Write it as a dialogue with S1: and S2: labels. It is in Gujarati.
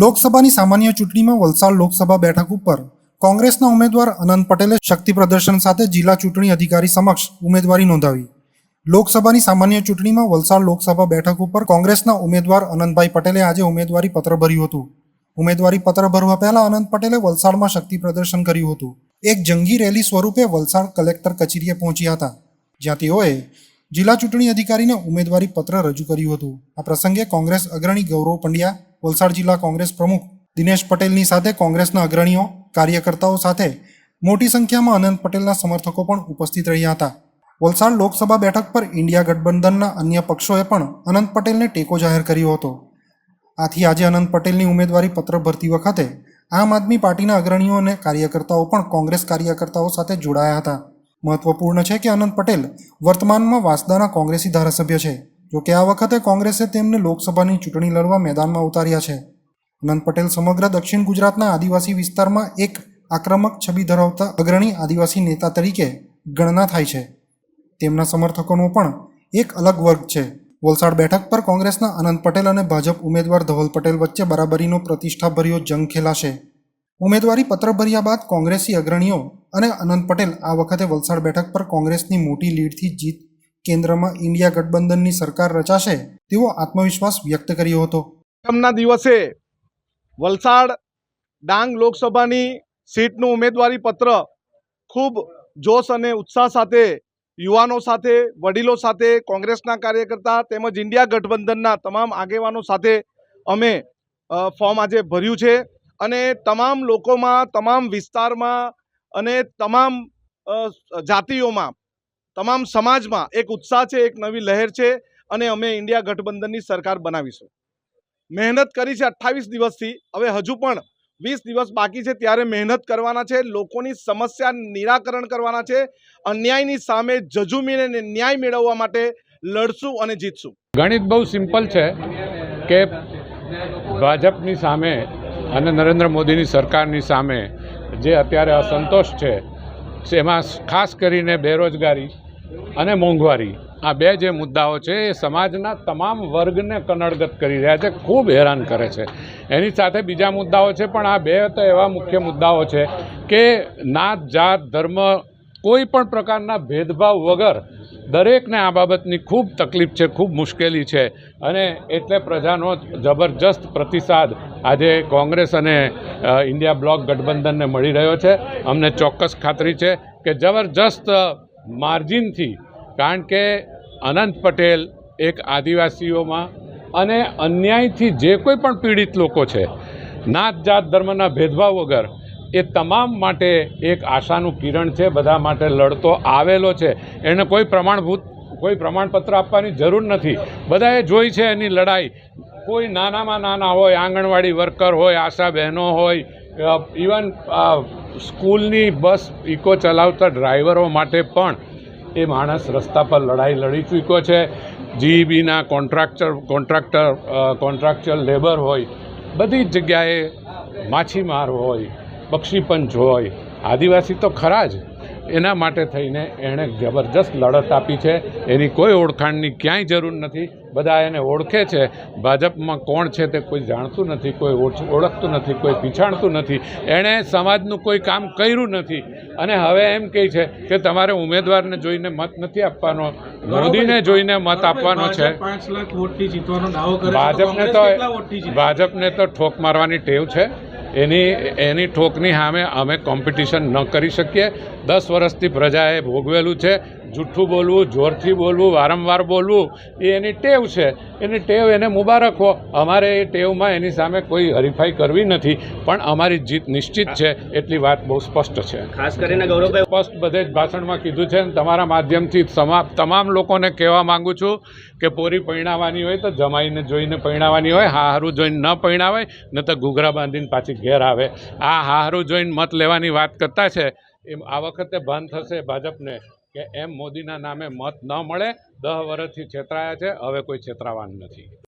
S1: લોકસભાની સામાન્ય ચૂંટણીમાં વલસાડ લોકસભા બેઠક ઉપર કોંગ્રેસના ઉમેદવાર અનંત પટેલે શક્તિ પ્રદર્શન સાથે જિલ્લા ચૂંટણી અધિકારી સમક્ષ ઉમેદવારી નોંધાવી. લોકસભાની સામાન્ય ચૂંટણીમાં વલસાડ લોકસભા બેઠક ઉપર કોંગ્રેસના ઉમેદવાર અનંતભાઈ પટેલે આજે ઉમેદવારી પત્ર ભર્યું હતું. ઉમેદવારી પત્ર ભરવા પહેલા અનંત પટેલે વલસાડમાં શક્તિ પ્રદર્શન કર્યું હતું. એક જંગી રેલી સ્વરૂપે વલસાડ કલેક્ટર કચેરીએ પહોંચ્યા હતા, જ્યાં તેઓએ જિલ્લા ચૂંટણી અધિકારીને ઉમેદવારી પત્ર રજૂ કર્યું હતું. આ પ્રસંગે કોંગ્રેસ અગ્રણી ગૌરવ પંડ્યા વલસાડ જિલ્લા કોંગ્રેસ પ્રમુખ દિનેશ પટેલની સાથે કોંગ્રેસના અગ્રણીઓ, કાર્યકર્તાઓ સાથે મોટી સંખ્યામાં અનંત પટેલના સમર્થકો પણ ઉપસ્થિત રહ્યા હતા. વલસાડ લોકસભા બેઠક પર ઇન્ડિયા ગઠબંધનના અન્ય પક્ષોએ પણ અનંત પટેલને ટેકો જાહેર કર્યો હતો. આથી આજે અનંત પટેલની ઉમેદવારી પત્ર ભરતી વખતે આમ આદમી પાર્ટીના અગ્રણીઓ અને કાર્યકર્તાઓ પણ કોંગ્રેસ કાર્યકર્તાઓ સાથે જોડાયા હતા. મહત્વપૂર્ણ છે કે અનંત પટેલ વર્તમાનમાં વાંસદાના કોંગ્રેસી ધારાસભ્ય છે. જોકે આ વખતે કોંગ્રેસે તેમને લોકસભાની ચૂંટણી લડવા મેદાનમાં ઉતાર્યા છે. અનંત પટેલ સમગ્ર દક્ષિણ ગુજરાતના આદિવાસી વિસ્તારમાં એક આક્રમક છબી ધરાવતા અગ્રણી આદિવાસી નેતા તરીકે ગણના થાય છે. તેમના સમર્થકોનો પણ એક અલગ વર્ગ છે. વલસાડ બેઠક પર કોંગ્રેસના અનંત પટેલ અને ભાજપ ઉમેદવાર ધવલ પટેલ વચ્ચે બરાબરીનો પ્રતિષ્ઠાભર્યો જંગ ખેલાશે. ઉમેદવારી પત્ર ભર્યા બાદ કોંગ્રેસી અગ્રણીઓ અને અનંત પટેલ આ વખતે વલસાડ બેઠક પર કોંગ્રેસની મોટી લીડથી જીત કેન્દ્રમાં ઇન્ડિયા ગઠબંધનની સરકાર રચાશે તેવો આત્મવિશ્વાસ વ્યક્ત કર્યો હતો.
S2: પ્રથમના દિવસે વલસાડ ડાંગ લોકસભાની સીટનું ઉમેદવારી પત્ર ખૂબ જોશ અને ઉત્સાહ સાથે યુવાનો સાથે, વડીલો સાથે, કોંગ્રેસના કાર્યકર્તા તેમજ ઇન્ડિયા ગઠબંધનના તમામ આગેવાનો સાથે અમે ફોર્મ આજે ભર્યું છે અને તમામ લોકોમાં, તમામ વિસ્તારમાં અને તમામ જાતિઓમાં તમામ સમાજમાં એક ઉત્સાહ છે, એક નવી લહેર છે અને અમે ઇન્ડિયા ગઠબંધનની સરકાર બનાવીશું. મહેનત કરી છે અઠ્ઠાવીસ દિવસથી, હવે હજુ પણ વીસ દિવસ બાકી છે ત્યારે મહેનત કરવાના છે, લોકોની સમસ્યા નિરાકરણ કરવાના છે, અન્યાયની સામે જજુમીને ન્યાય મેળવવા માટે લડશું અને જીતશું.
S3: ગણિત બહુ સિમ્પલ છે કે ભાજપની સામે અને નરેન્દ્ર મોદીની સરકારની સામે જે અત્યારે અસંતોષ છે, એમાં ખાસ કરીને બેરોજગારી અને મોંઘવારી. આ બે જે મુદ્દાઓ છે, એ સમાજના તમામ વર્ગને કનડગત કરી રહ્યા છે, ખૂબ હેરાન કરે છે. એની સાથે બીજા મુદ્દાઓ છે, પણ આ બે તો એવા મુખ્ય મુદ્દાઓ છે કે નાત, જાત, ધર્મ, કોઈ પણ પ્રકારના ભેદભાવ વગર દરેકને આ બાબતની ખૂબ તકલીફ છે, ખૂબ મુશ્કેલી છે. અને એટલે પ્રજાનો જબરજસ્ત પ્રતિસાદ આજે કોંગ્રેસ અને ઇન્ડિયા બ્લોક ગઠબંધનને મળી રહ્યો છે. અમને ચોક્કસ ખાતરી છે કે જબરજસ્ત માર્જિનથી, કારણ કે અનંત પટેલ એક આદિવાસીઓમાં અને અન્યાયથી જે કોઈ પણ પીડિત લોકો છે, નાત જાત ધર્મના ભેદભાવ વગર, એ તમામ માટે એક આશાનું કિરણ છે, બધા માટે લડતો આવેલો છે. એને કોઈ પ્રમાણભૂત, કોઈ પ્રમાણપત્ર આપવાની જરૂર નથી. બધાએ જોઈ છે એની લડાઈ. કોઈ નાનામાં નાના હોય, આંગણવાડી વર્કર હોય, આશા બહેનો હોય ઇવન સ્કૂલની બસ ઇકો ચલાવતા ડ્રાઈવરો માટે પણ એ માણસ રસ્તા પર લડાઈ લડી ચૂક્યો છે. જીઈબીના કોન્ટ્રાક્ટર કોન્ટ્રાક્ટર કોન્ટ્રાક્ચર લેબર હોય, બધી જ જગ્યાએ માછીમાર હોય પક્ષીપંચ હોય, આદિવાસી તો ખરા જ. એના માટે થઈને એણે જબરજસ્ત લડત આપી છે. એની કોઈ ઓળખાણની ક્યાંય જરૂર નથી. બધા એને ઓળખે છે. ભાજપમાં કોણ છે તે કોઈ જાણતું નથી કોઈ ઓળખતું નથી કોઈ પીછાણતું નથી. એણે સમાજનું કોઈ કામ કર્યું નથી. અને હવે એમ કહે છે કે તમારે ઉમેદવારને જોઈને મત નથી આપવાનો મોદીને જોઈને મત આપવાનો છે. ભાજપને તો? ભાજપને તો ઠોક મારવાની ટેવ છે. એની એની ઠોકની સામે અમે કોમ્પિટિશન ન કરી શકીએ. દસ વર્ષથી પ્રજાએ ભોગવેલું છે. જૂઠ્ઠું બોલવું જોરથી બોલવું વારંવાર બોલવું એ એની ટેવ છે. એની ટેવ એને મુબારક હો. અમારે એ ટેવમાં એની સામે કોઈ હરીફાઈ કરવી નથી પણ અમારી જીત નિશ્ચિત છે એટલી વાત બહુ સ્પષ્ટ છે.
S4: ખાસ કરીને ગૌરવભાઈ
S3: સ્પષ્ટ બધે જ ભાષણમાં કીધું છે અને તમારા માધ્યમથી તમા તમામ લોકોને કહેવા માંગુ છું કે પોરી પરિણાવવાની હોય તો જમાઈને જોઈને પરિણાવવાની હોય હાહારું જોઈને ન પરિણાવાય ન તો ઘૂઘરા બાંધીને પાછી ઘેર આવે. આ હાહારું જોઈને મત લેવાની વાત કરતા છે. એમ આ વખતે ભાન થશે ભાજપને કે એમ મોદીના નામે મત ન મળે, દહ વર્ષથી છેતરાયા છે, હવે કોઈ છેતરાવાનું નથી.